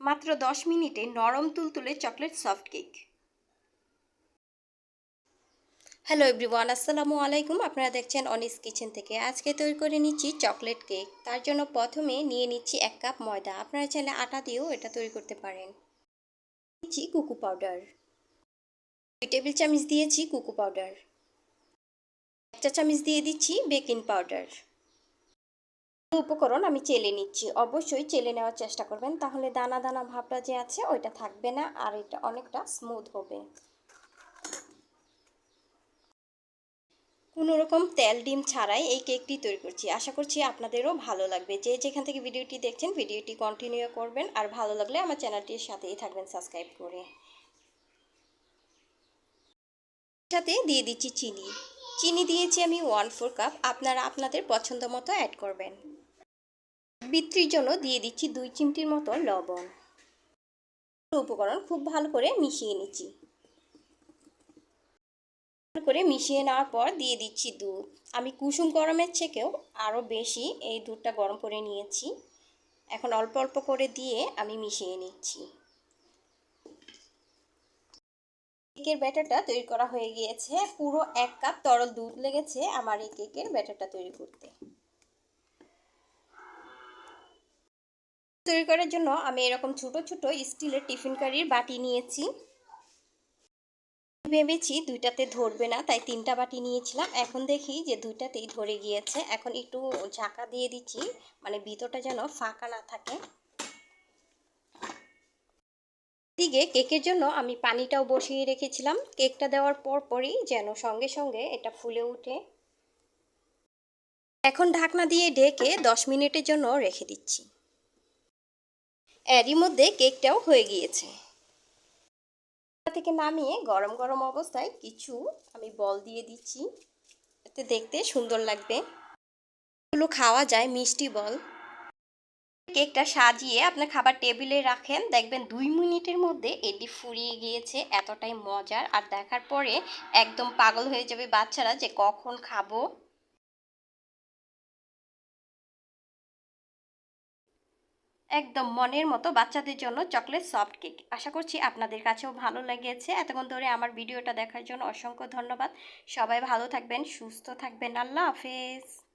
মাত্র দশ মিনিটে নরম তুলতুলে chocolate soft cake. Hello everyone, আসসালামু আলাইকুম। আপনারা দেখছেন অনিস কিচেন থেকে। আজকে তৈরি করে নিচ্ছি চকলেট কেক। তার জন্য প্রথমে নিয়ে নিচ্ছি এক কাপ ময়দা। আপনারা চাইলে আটা দিয়েও এটা তৈরি করতে পারেন। নিচ্ছি কুকু পাউডার। দুই টেবিল চামচ দিয়েছি কুকু পাউডার। এক চা চামচ দিয়ে দিচ্ছি বেকিং পাউডার। উপকরণ আমি চেলে নিচ্ছি। অবশ্যই চেলে নেওয়ার চেষ্টা করবেন। তাহলে দানা দানা ভাবটা যে আছে, ওইটা থাকবে না আর এটা অনেকটা স্মুথ হবে। কোনো রকম তেল ডিম ছাড়াই এই কেকটি তৈরি করছি। আশা করছি আপনাদেরও ভালো লাগবে। যে যেখান থেকে ভিডিওটি দেখছেন, ভিডিওটি কন্টিনিউ করবেন। আর ভালো লাগলে আমার চ্যানেলটির সাথেই থাকবেন সাবস্ক্রাইব করে। সাথে দিয়ে দিচ্ছি চিনি। চিনি দিয়েছি আমি ওয়ান ফোর কাপ আপনারা আপনাদের পছন্দ মতো অ্যাড করবেন। বিত্রির জন্য দিয়ে দিচ্ছি দুই চিমটির মতো লবণ। উপকরণ খুব ভালো করে মিশিয়ে নিচ্ছি। ভালো করে মিশিয়ে নেওয়ার পর দিয়ে দিচ্ছি দুধ। আমি কুসুম গরমের থেকেও আরও বেশি এই দুধটা গরম করে নিয়েছি। এখন অল্প অল্প করে দিয়ে আমি মিশিয়ে নিচ্ছি। কেকের ব্যাটারটা তৈরি করা হয়ে গিয়েছে। পুরো এক কাপ তরল দুধ লেগেছে আমার এই কেকের ব্যাটারটা তৈরি করতে। তৈরি করার জন্য আমি এরকম ছোট ছোট স্টিলের টিফিন কারির বাটি নিয়েছি। ভেবেছি দুইটাতে ধরবে না, তাই তিনটা বাটি নিয়েছিলাম। এখন দেখি যে দুইটাতেই ধরে গিয়েছে। এখন একটু ঝাঁকা দিয়ে দিচ্ছি মানে ভিতরটা যেন ফাঁকা না থাকে। দিকে কেকের জন্য আমি পানিটাও বসিয়ে রেখেছিলাম। কেকটা দেওয়ার পর পরই যেন সঙ্গে সঙ্গে এটা ফুলে উঠে এখন ঢাকনা দিয়ে ঢেকে দশ মিনিটের জন্য রেখে দিচ্ছি। এরই মধ্যে কেকটাও হয়ে গিয়েছে। থেকে নামিয়ে গরম গরম অবস্থায় কিছু আমি বল দিয়ে দিচ্ছি। এতে দেখতে সুন্দর লাগবে। এগুলো খাওয়া যায় মিষ্টি বল। কেকটা সাজিয়ে আপনার খাবার টেবিলে রাখেন। দেখবেন দুই মিনিটের মধ্যে এটি ফুরিয়ে গিয়েছে, এতটাই মজার। আর দেখার পরে একদম পাগল হয়ে যাবে বাচ্চারা যে কখন খাব। একদম মনের মতো বাচ্চাদের জন্য চকলেট সফট কেক। আশা করছি আপনাদের কাছেও ভালো লেগেছে। এতক্ষণ ধরে আমার ভিডিওটা দেখার জন্য অসংখ্য ধন্যবাদ। সবাই ভালো থাকবেন, সুস্থ থাকবেন। আল্লাহ হাফেজ।